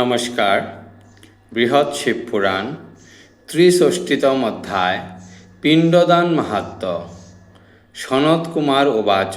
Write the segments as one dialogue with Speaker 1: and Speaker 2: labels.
Speaker 1: নমস্কার। বৃহৎ শিবপুরাণ ত্রিষষ্টিতম অধ্যায়, পিণ্ডদান মাহাত্ম। সনত কুমার উবাচ,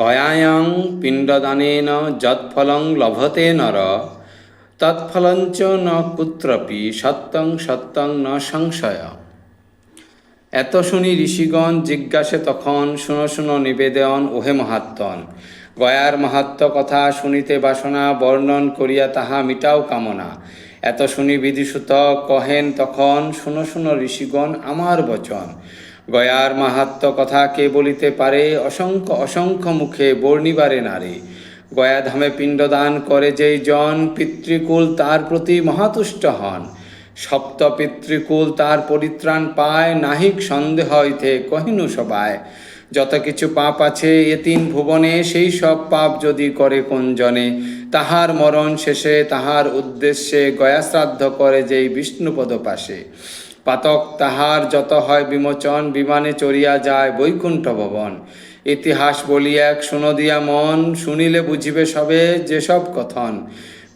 Speaker 1: গয়ায়াং পিণ্ডদানেন যৎফলং লভতে নর তৎফলঞ্চ ন কুত্রপি সত্যং সত্যং ন সংশয়। এত শুনি ঋষিগণ জিজ্ঞাসে তখন শুনো শুনো নিবেদন, ওহে মহাত্মন গয়ার মাহাত্ম কথা শুনিতে বাসনা বর্ণন করিয়া তাহা মিটাও কামনা। এত শুনি বিধিসূত কহেন তখন, শুনো শুনো ঋষিগণ আমার বচন। গয়ার মাহাত্ম কথা কে বলিতে পারে? অসংখ্য অসংখ্য মুখে বর্ণিবারে নারী। গয়াধামে পিণ্ডদান করে যেই জন, পিতৃকুল তার প্রতি মহাতুষ্ট হন। সপ্ত পিতৃকুল তার পরিত্রাণ পায়, নাহিক সন্দেহ হইতে কহিনু সবায়। যত কিছু পাপ আছে এ তিন ভুবনে সেই সব পাপ যদি করে কোন জনে? তাহার মরণ শেষে তাহার উদ্দেশ্যে গয়াশ্রাদ্ধ করে যেই বিষ্ণুপদ পাশে। পাতক তাহার যত হয় বিমোচন, বিমানে চড়িয়া যায় বৈকুণ্ঠ ভবন। ইতিহাস বলি এক শুনদিয়া মন, শুনিলে বুঝিবে সবে যেসব কথন।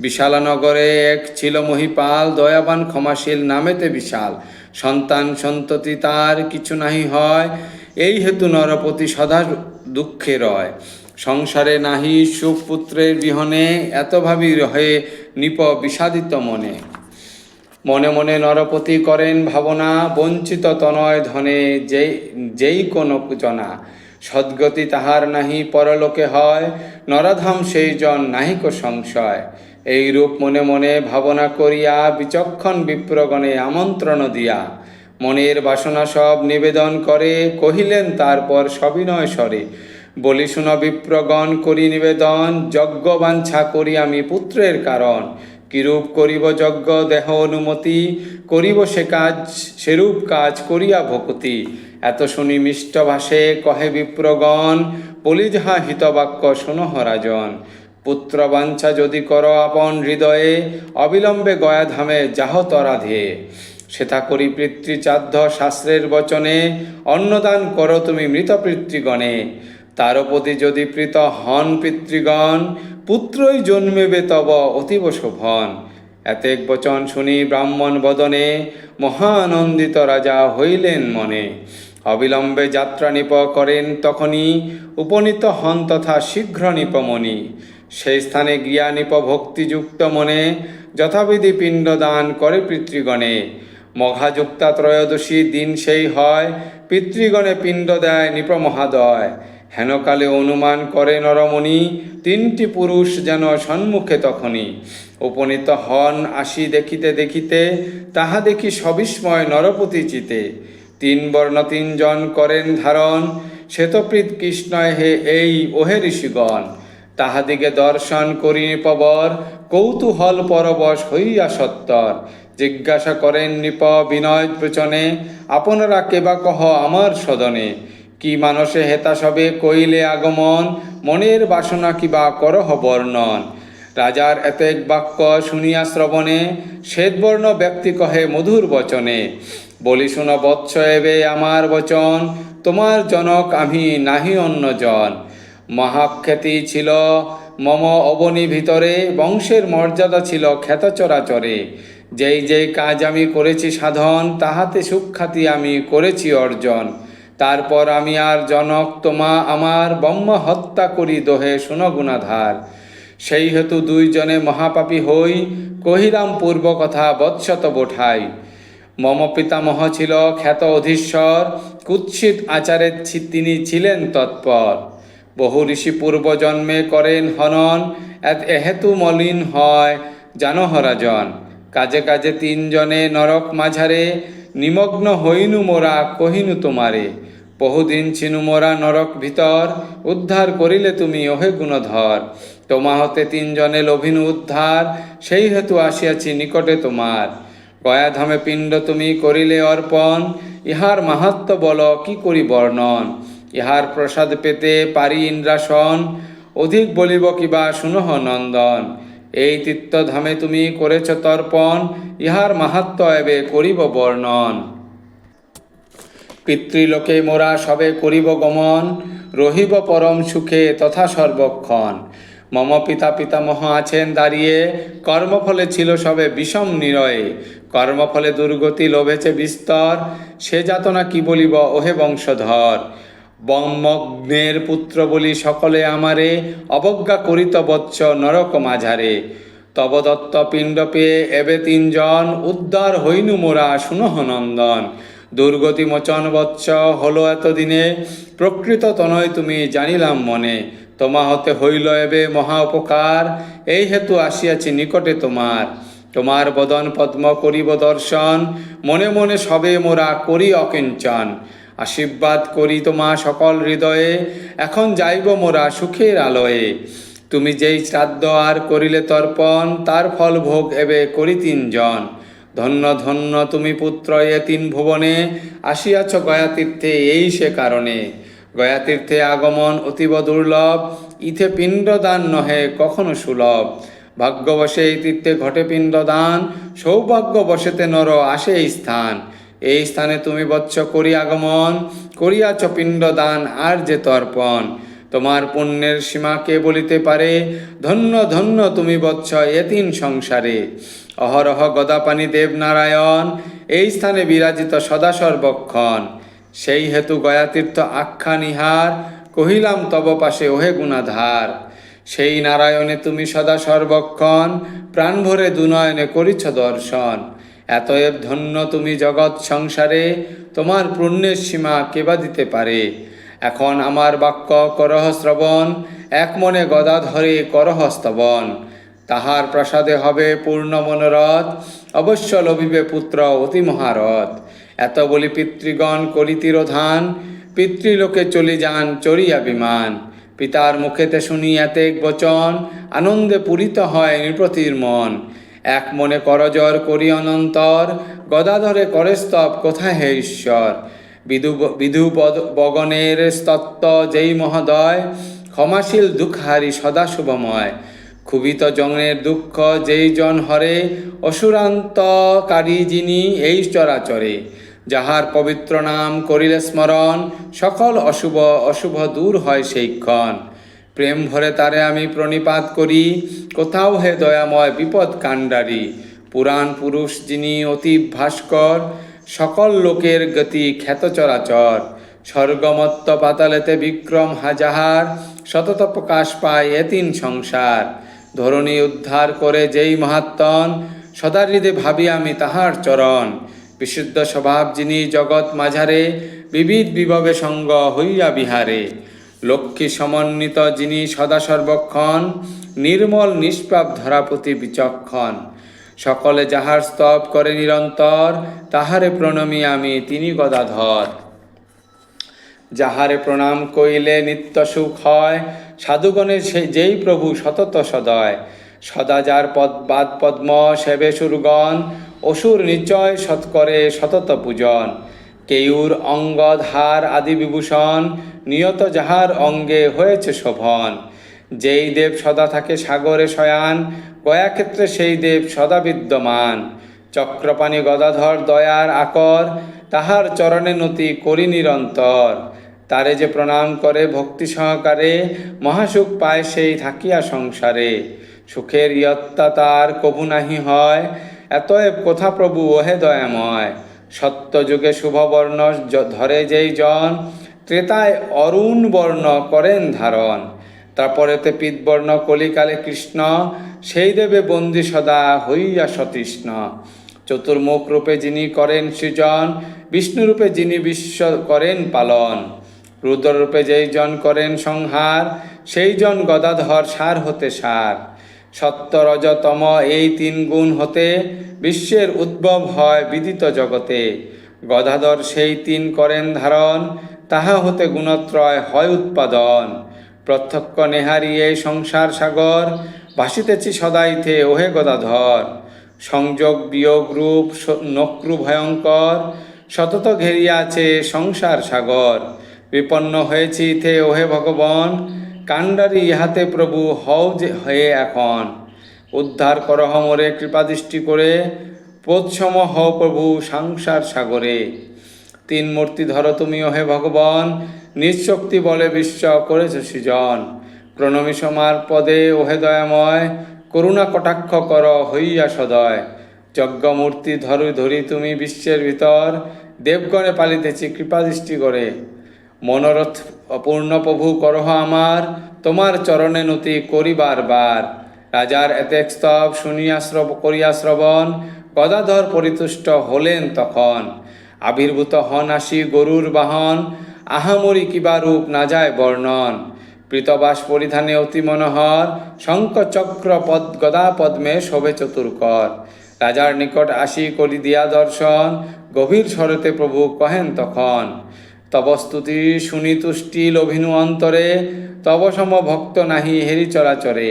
Speaker 1: বিশালানগরে এক ছিল মহিপাল, দয়াবান ক্ষমাশীল, নামেতে বিশাল। সন্তান সন্ততি তার কিছু নাহি হয়। এই হেতু নরপতি সদা দুঃখে রয়। সংসারে নাহি সুখ পুত্রের বিহনে ভাবি রহে নিপ বিষাদিত মনে। মনে মনে নরপতি করেন ভাবনা, বঞ্চিত তনয় ধনে যেই যেই কোনো জনা। সদ্গতি তাহার নাহি পরলোকে হয়, নরধাম সেই জন নাহিক সংশয়। এই রূপ মনে মনে ভাবনা করিয়া বিচক্ষণ বিপ্রগণে আমন্ত্রণ দিয়া। মনের বাসনা সব নিবেদন করে, কহিলেন, তারপর সবিনয় স্বরে। বলি শুন বিপ্রগণ, করি নিবেদন যজ্ঞ বাঞ্ছা করি আমি পুত্রের কারণ। কিরূপ করিব যজ্ঞ, দেহ অনুমতি? করিব সে কাজ, সেরূপ কাজ করিয়া ভকতি। এত শুনি মিষ্ট ভাষে কহে বিপ্রগণ, বলি যাহা হিতবাক্য শোনহ রাজন পুত্র বাঞ্ছা যদি কর আপন হৃদয়ে, অবিলম্বে গয়াধামে যাহ তরাধে সেথা করি পিতৃচাধ্য শাস্ত্রের বচনে, অন্নদান করো তুমি মৃত পিতৃগণে। তার প্রতি যদি প্রীত হন পিতৃগণ, পুত্রই জন্মেবে তব অতীব শোভন। এতেক বচন শুনি ব্রাহ্মণ বদনে, মহানন্দিত রাজা হইলেন মনে। অবিলম্বে যাত্রা নিপ করেন তখনই, উপনীত হন তথা শীঘ্র নিপমণি। সেই স্থানে গিয়া নিপ ভক্তিযুক্ত মনে, যথাবিধি পিণ্ডদান করে পিতৃগণে। মঘাযুক্তা ত্রয়োদশী দিন সেই হয়, পিতৃগণে পিণ্ড দেয় নিপমহাদয় হেনকালে অনুমান করে নরমণি, তিনটি পুরুষ যেন সম্মুখে তখনই। উপনীত হন আসি দেখিতে দেখিতে, তাহা দেখি সবিস্ময় নরপতি চিতে। তিন বর্ণ তিনজন করেন ধারণ, শ্বেতপ্রীত কৃষ্ণয় হে এই, ওহে ঋষিগণ। তাহাদিকে দর্শন করি পবর, কৌতূহল পরবশ হইয়া সত্তর। জিজ্ঞাসা করেন, নৃপ বিনয় প্রচনে, আপনারা কেবা কহ আমার সদনে? কি মানসে হেতা সবে কইলে আগমন? মনের বাসনা কিবা করহ বর্ণন? রাজার এত এক বাক্য শুনিয়া শ্রবণে শ্বেতবর্ণ ব্যক্তি কহে, মধুর বচনে। বলি শুন বৎস এবে আমার বচন, তোমার জনক আমি নাহি অন্যজন মহাখ্যাতি ছিল। মম অবনী ভিতরে বংশের মর্যাদা ছিল খ্যাত চরাচরে। যেই যেই কাজ আমি করেছি সাধন, তাহাতে সুখ্যাতি আমি করেছি অর্জন। তারপর আমি আর জনক তোমা আমার ব্রহ্ম হত্যা করি দোহে সুনগুণাধার। সেই হেতু দুইজনে মহাপাপী হই, কহিলাম পূর্ব কথা বৎসত বোঠাই। মম পিতামহ ছিল খ্যাত অধীশ্বর, কুৎসিত আচারে ছি- তিনি ছিলেন তৎপর। বহু ঋষি পূর্বজন্মে করেন হনন, এত- এহেতু মলিন হয় জানহরাজন কাজে কাজে তিনজনে নরক মাঝারে, নিমগ্ন হইনু মোরা, কহিনু তোমারে, বহুদিন ছিনু মোরা নরক ভিতর, উদ্ধার করিলে তুমি ওহে গুণধর, তোমা হতে তিনজনে লভিনু উদ্ধার, সেই হেতু আসিয়াছি নিকটে তোমার গয়াধামে পিণ্ড তুমি করিলে অর্পণ, ইহার মাহাত্ম বল, কি করি বর্ণন ইহার প্রসাদ পেতে পারি ইন্দ্রাসন। অধিক বলিব কিবা, শুনহ নন্দন। এই তীর্থধামে তুমি করেছ তর্পণ, ইহার মাহাত্ম এবে করিব বর্ণন। পিতৃলোকে মোরা সবে করিব গমন, রহিব পরম সুখে তথা সর্বক্ষণ। মম পিতা পিতামহ আছেন দাঁড়িয়ে, কর্মফলে ছিল সবে বিষম নিরয়ে। কর্মফলে দুর্গতি লোভেছে বিস্তর, সে যাতনা কি বলিব, ওহে বংশধর? ব্রহ্মগ্নের পুত্র বলি সকলে আমারে, অবজ্ঞা করিত বৎস নরক মাঝারে। তব দত্ত পিণ্ড পেয়ে এবে তিনজন উদ্ধার হইনু মোরা সুনহ নন্দন। দুর্গতি মোচন বৎস হলো এতদিনে, প্রকৃত তনয় তুমি জানিলাম মনে। তোমা হতে হইল এবে মহা উপকার, এই হেতু আসিয়াছি নিকটে তোমার। তোমার বদন পদ্ম করিব দর্শন, মনে মনে সবে মোরা করি অকিঞ্চন। আশীর্বাদ করি তোমা সকল হৃদয়ে। এখন যাইব মোরা সুখের আলোয়ে। তুমি যেই শ্রাদ্ধ আর করিলে তর্পণ, তার ফল ভোগ এবে করি তিনজন। ধন্য ধন্য তুমি পুত্র এ তিন ভুবনে, আসিয়াছ গয়াতীর্থে এই সে কারণে। গয়াতীর্থে আগমন অতীব দুর্লভ, ইথে পিণ্ডদান নহে কখনো সুলভ। ভাগ্যবশে এই তীর্থে ঘটে পিণ্ডদান, সৌভাগ্যবশেতে নর আসে এই স্থান। এই স্থানে তুমি বৎস করি আগমন, করিয়াছ পিণ্ড দান আর যে তর্পণ। তোমার পুণ্যের সীমা কে বলিতে পারে? ধন্য ধন্য তুমি বৎস এতিন সংসারে। অহরহ গদাপানি দেবনারায়ণ, এই স্থানে বিরাজিত সদা সর্বক্ষণ সেই হেতু গয়াতীর্থ আখ্যা নিহার, কহিলাম তব পাশে ওহে গুণাধার। সেই নারায়ণে তুমি সদা সর্বক্ষণ প্রাণ ভরে দুনয়নে করিছ দর্শন। এতএব ধন্য তুমি জগৎ সংসারে, তোমার পুণ্যের সীমা কেবা দিতে পারে? এখন আমার বাক্য করহ শ্রবণ, এক মনে গদা ধরে করহ স্তবন। তাহার প্রসাদে হবে পূর্ণ মনোরথ, অবশ্য লভিবে পুত্র অতি মহারথ। এত বলি পিতৃগণ করি তিরোধান পিতৃলোকে চলি যান চড়িয়া বিমান পিতার মুখেতে শুনি এতেক বচন, আনন্দে পূরিত হয় নৃপতির মন। এক মনে করজর করি অনন্তর। গদাধরে করে স্তব কোথায় হে ঈশ্বর? বিধু বিধু বগনের স্তত্ব যেই মহোদয়, ক্ষমাশীল দুঃখারি সদা শুভময়। ক্ষুবিত জনের দুঃখ যেই জন হরে, অসুরান্তকারী যিনি এই চরাচরে। যাহার পবিত্র নাম করিলে স্মরণ, সকল অশুভ অশুভ দূর হয় সেইক্ষণ প্রেম ভরে তারে আমি প্রণিপাত করি। কোথাও হে দয়াময় বিপদ কাণ্ডারি। পুরাণ পুরুষ যিনি অতি ভাস্কর, সকল লোকের গতি খ্যাত চরাচর। স্বর্গমত্ত পাতালেতে বিক্রম হাজাহার, সতত প্রকাশ পায় এতিন সংসার। ধরণী উদ্ধার করে যেই মহাত্মন সদা হৃদে ভাবি আমি তাহার চরণ। বিশুদ্ধ স্বভাব যিনি জগৎ মাঝারে, বিবিধ বিভবে সঙ্গ হইয়া বিহারে। লক্ষ্মী সমন্বিত যিনি সদা সর্বক্ষণ, নির্মল নিষ্পাপ ধরাপতি বিচক্ষণ। সকলে যাহার স্তব করে নিরন্তর, তাহারে প্রণমী আমি তিনি গদাধর। যাহারে প্রণাম কইলে নিত্য সুখ হয়, সাধুগণের সে যেই প্রভু সতত সদয়। সদা যার পদ বাদ পদ্ম সেবে সুরগণ, অসুর নিচয় সৎ করে সতত পূজন। কেয়ুর অঙ্গদ হার আদি বিভূষণ, নিয়ত যাহার অঙ্গে হয়েছে শোভন। যেই দেব সদা থাকে সাগরে শয়ান গয়াক্ষেত্রে সেই দেব সদা বিদ্যমান। চক্রপাণি গদাধর দয়ার আকর, তাহার চরণে নতি করি নিরন্তর। তারে যে প্রণাম করে ভক্তি সহকারে, মহাসুখ পায় সেই থাকিয়া সংসারে। সুখের ইয়ত্তা তার কভু নাহি হয়, এতএব কথা প্রভু ওহে দয়াময়। সত্যযুগে শুভবর্ণ ধরে যেই জন, ত্রেতায় অরুণ বর্ণ করেন ধারণ। তারপরেতে পিতবর্ণ কলিকালে কৃষ্ণ, সেই দেবে বন্দি সদা হইয়া সতৃষ্ণ। চতুর্মুখ রূপে যিনি করেন সৃজন বিষ্ণুরূপে যিনি বিশ্ব করেন পালন। রুদ্ররূপে যেই জন করেন সংহার, সেই জন গদাধর সার হতে সার। সত্য রজতম এই তিন গুণ হতে বিশ্বের উদ্ভব হয় বিদিত জগতে। গদাধর সেই তিন করেন ধারণ, তাহা হতে গুণত্রয় হয় উৎপাদন। প্রত্যক্ষ নেহারি এই সংসার সাগর, ভাসিতেছি সদাইতে ওহে গদাধর। সংযোগ বিয়োগ রূপ নক্রু ভয়ঙ্কর, সতত ঘেরিয়াছে সংসার সাগর। বিপন্ন হয়েছি ইথে ওহে ভগবান কাণ্ডারি ইহাতে প্রভু হও যে হয়ে এখন। উদ্ধার করহ মোরে কৃপাদৃষ্টি করে। পোৎসম হও প্রভু সংসার সাগরে। তিন মূর্তি ধর তুমি হে ভগবান, নিঃশক্তি বলে বিশ্ব করেছ সৃজন। প্রণমী সমার পদে ওহে দয়াময়, করুণা কটাক্ষ কর হইয়া সদয়। যজ্ঞমূর্তি ধরু ধরি তুমি বিশ্বের ভিতর, দেবগণে পালিতেছি কৃপা দৃষ্টি করে। মনোরথ অপূর্ণ প্রভু করহ আমার, তোমার চরণে নতি করি বারবার রাজার এতেক স্তব শুনিয়া শ্রব, করিয়া শ্রবণ, গদাধর পরিতুষ্ট হলেন তখন। আবির্ভূত হন আসি গরুর বাহন, আহামরি কিবা রূপ না যায় বর্ণন। প্রীতবাস পরিধানে অতি মনোহর শঙ্খ চক্র পদ গদা পদ্মে শোভে চতুর্কর। রাজার নিকট আসি করি দিয়া দর্শন, গভীর স্বরতে প্রভু কহেন তখন। তব স্তুতি শুনি তুষ্টি লভিনু অন্তরে, তব সম ভক্ত নাহি হেরি চরাচরে।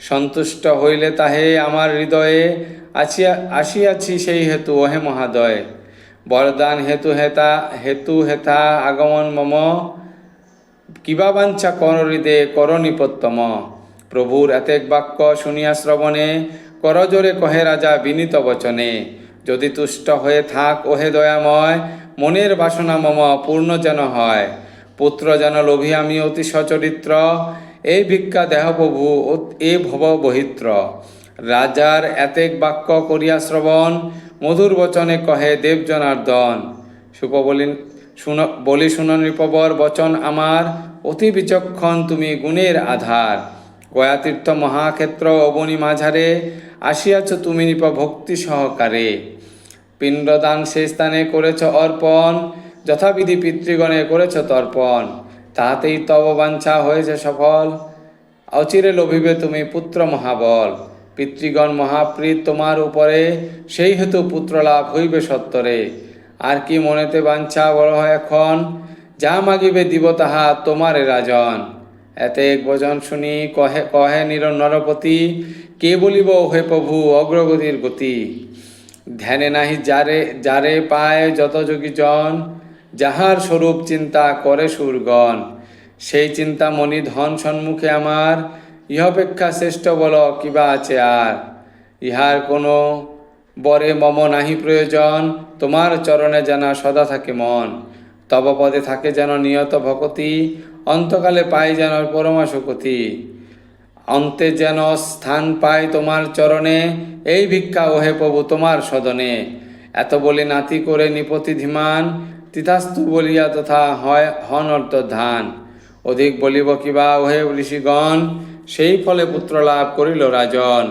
Speaker 1: সন্তুষ্ট হইলে তাহে আমার হৃদয়ে আছিয়া আসিয়াছি সেই হেতু, ওহে মহাদয়। বরদান হেতু হেতা, হেতু হেথা আগমন মম। কিবা বাঞ্ছা কর হৃদে কর নিপত্তম। প্রভুর এতেক বাক্য শুনিয়া শ্রবণে করজোরে কহে রাজা বিনীত বচনে। যদি তুষ্ট হয়ে থাক, ওহে দয়াময় মনের বাসনা মম পূর্ণ যেন হয়। পুত্র যেন লোভী, আমি অতি সচরিত্র। এই ভিক্ষা দেহ প্রভু এ ভব বহিত্র। রাজার এতেক বাক্য করিয়া শ্রবণ, মধুর বচনে কহে দেব জনার্দন সুপ বলি শুন বলি শুন নৃপবর, বচন আমার, অতি বিচক্ষণ তুমি গুণের আধার। গয়াতীর্থ মহাক্ষেত্র অবনী মাঝারে, আসিয়াছ তুমি নৃপ ভক্তি সহকারে। পিণ্ডদান সেই স্থানে করেছ অর্পণ, যথাবিধি পিতৃগণে করেছ তর্পণ। তাহাতেই তব বাঞ্ছা হয়েছে সফল। অচিরে লোভিবে তুমি পুত্র মহাবল। পিতৃগণ মহাপ্রীত তোমার উপরে, সেই হেতু পুত্র লাভ হইবে সত্তরে। আর কি মনেতে বাঞ্ছা বড় হয় এখন? যা মাগিবে দিব তাহা তোমারে রাজন। এতে এক বচন শুনি কহে কহে নির নরপতি, কে বলিব হে প্রভু অগ্রগতির গতি? ধ্যানে নাহি যারে যারে পায় যত যোগী জন, যাহার স্বরূপ চিন্তা করে সুরগণ। সেই চিন্তা মনি ধন সম্মুখে আমার ইহপেক্ষা শ্রেষ্ঠ বল কিবা আছে আর। ইহার কোনো বরে মম নাহি প্রয়োজন, তোমার চরণে জানা সদা থাকে মন। তব পদে থাকে যেন নিয়ত ভকতি, অন্তকালে পাই যেন পরমা সুকতি অন্তে যেন স্থান পায় তোমার চরণে, এই ভিক্ষা ওহে প্রভু তোমার সদনে। এত বলি নাতি করে নিপতি ধীমান তিতাস্তু বলিয়া তথা হয় হন অর্থ ধান অধিক বলিব কিবা ওহে ঋষিগণ, সেই ফলে পুত্র লাভ করিল রাজন।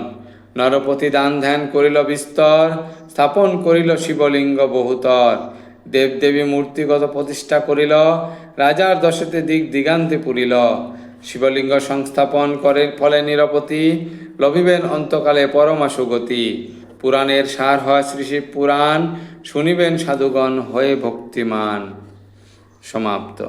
Speaker 1: নরপতি দান ধ্যান করিল বিস্তর, স্থাপন করিল শিবলিঙ্গ বহুতর। দেবদেবী মূর্তিগত প্রতিষ্ঠা করিল, রাজার দশেতে দিক দিগান্তে পুরিল। শিবলিঙ্গ সংস্থাপন করে ফলে নিরপতি, লভিবেন অন্তকালে পরমা সুগতি পুরাণের সার হয় শ্রী শিব পুরাণ, শুনিবেন সাধুগণ হয়ে ভক্তিমান। সমাপ্ত।